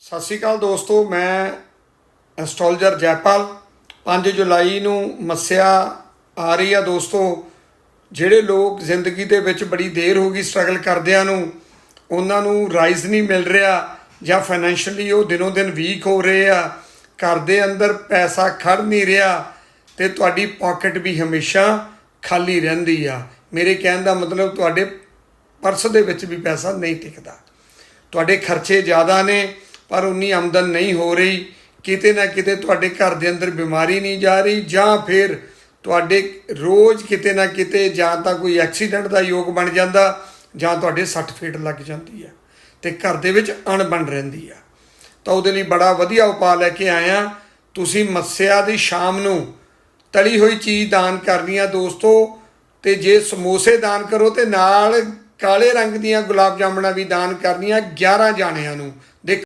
ਸਤਿ ਸ਼੍ਰੀ ਅਕਾਲ ਦੋਸਤੋ, ਮੈਂ ਐਸਟ੍ਰੋਲਜਰ ਜੈਪਾਲ। 5 ਜੁਲਾਈ ਨੂੰ ਮੱਸਿਆ ਆ ਰਹੀ ਆ ਦੋਸਤੋ। ਜਿਹੜੇ ਲੋਕ ਜ਼ਿੰਦਗੀ ਦੇ ਵਿੱਚ ਬੜੀ ਦੇਰ ਹੋ ਗਈ ਸਟਰਗਲ ਕਰਦਿਆਂ ਨੂੰ, ਉਹਨਾਂ ਨੂੰ ਰਾਈਜ਼ ਨਹੀਂ ਮਿਲ ਰਿਹਾ ਜਾਂ ਫਾਈਨੈਂਸ਼ੀਅਲੀ ਉਹ ਦਿਨੋਂ ਦਿਨ ਵੀਕ ਹੋ ਰਹੇ ਆ। ਘਰ ਦੇ ਅੰਦਰ ਪੈਸਾ ਖੜ ਨਹੀਂ ਰਿਹਾ ਤੇ ਤੁਹਾਡੀ ਪਾਕਟ ਵੀ ਹਮੇਸ਼ਾ ਖਾਲੀ ਰਹਿੰਦੀ ਆ। ਮੇਰੇ ਕਹਿਣ ਦਾ ਮਤਲਬ ਤੁਹਾਡੇ ਪਰਸ ਦੇ ਵਿੱਚ ਵੀ ਪੈਸਾ ਨਹੀਂ ਟਿਕਦਾ। ਤੁਹਾਡੇ ਖਰਚੇ ਜ਼ਿਆਦਾ ਨੇ ਪਰ ਉਨੀ ਆਮਦਨ ਨਹੀਂ ਹੋ ਰਹੀ। ਕਿਤੇ ਨਾ ਕਿਤੇ ਤੁਹਾਡੇ ਘਰ ਦੇ ਅੰਦਰ ਬਿਮਾਰੀ ਨਹੀਂ ਜਾ ਰਹੀ ਜਾਂ ਫਿਰ ਤੁਹਾਡੇ ਰੋਜ਼ ਕਿਤੇ ਨਾ ਕਿਤੇ ਜਾਂ ਤਾਂ ਕੋਈ ਐਕਸੀਡੈਂਟ ਦਾ ਯੋਗ ਬਣ ਜਾਂਦਾ ਜਾਂ ਤੁਹਾਡੇ ਸੱਟ ਫੇਟ ਲੱਗ ਜਾਂਦੀ ਹੈ ਤੇ ਘਰ ਦੇ ਵਿੱਚ ਅਣਬਣ ਰਹਿੰਦੀ ਆ ਤਾਂ ਉਹਦੇ ਲਈ ਬੜਾ ਵਧੀਆ ਉਪਾਅ ਲੈ ਕੇ ਆਇਆ ਤੁਸੀਂ ਮੱਸਿਆ ਦੀ ਸ਼ਾਮ ਨੂੰ ਤਲੀ ਹੋਈ ਚੀਜ਼ ਦਾਨ ਕਰਨੀ ਆ ਦੋਸਤੋ ਤੇ ਜੇ ਸਮੋਸੇ ਦਾਨ ਕਰੋ ਤੇ ਨਾਲ ਕਾਲੇ ਰੰਗ ਦੀਆਂ ਗੁਲਾਬ ਜਾਮਣਾ ਵੀ ਦਾਨ ਕਰਨੀਆਂ 11 ਜਾਣਿਆਂ ਨੂੰ। ਦੇਖ